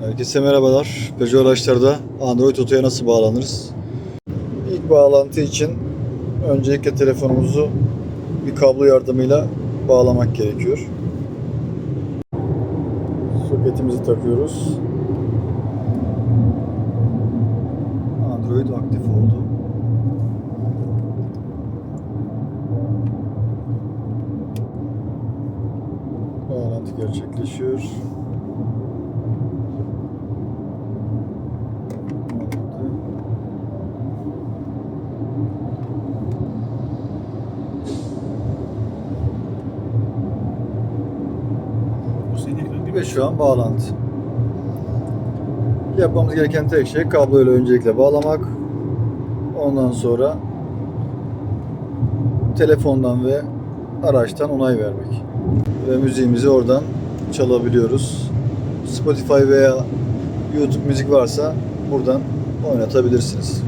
Herkese merhabalar. Peugeot araçlarda Android Auto'ya nasıl bağlanırız? İlk bağlantı için öncelikle telefonumuzu bir kablo yardımıyla bağlamak gerekiyor. Soketimizi takıyoruz. Android aktif oldu. Bağlantı gerçekleşiyor. Ve şu an bağlantı. Yapmamız gereken tek şey kabloyla öncelikle bağlamak. Ondan sonra telefondan ve araçtan onay vermek. Ve müziğimizi oradan çalabiliyoruz. Spotify veya YouTube müzik varsa buradan oynatabilirsiniz.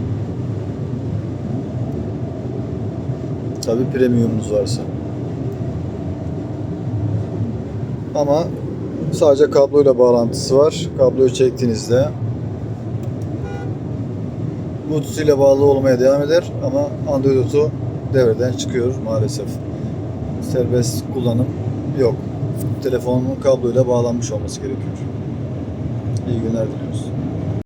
Tabi premiumunuz varsa. Ama sadece kabloyla bağlantısı var. Kabloyu çektiğinizde Bluetooth ile bağlı olmaya devam eder ama Android Auto devreden çıkıyor maalesef. Serbest kullanım yok. Telefonun kabloyla bağlanmış olması gerekiyor. İyi günler diliyoruz.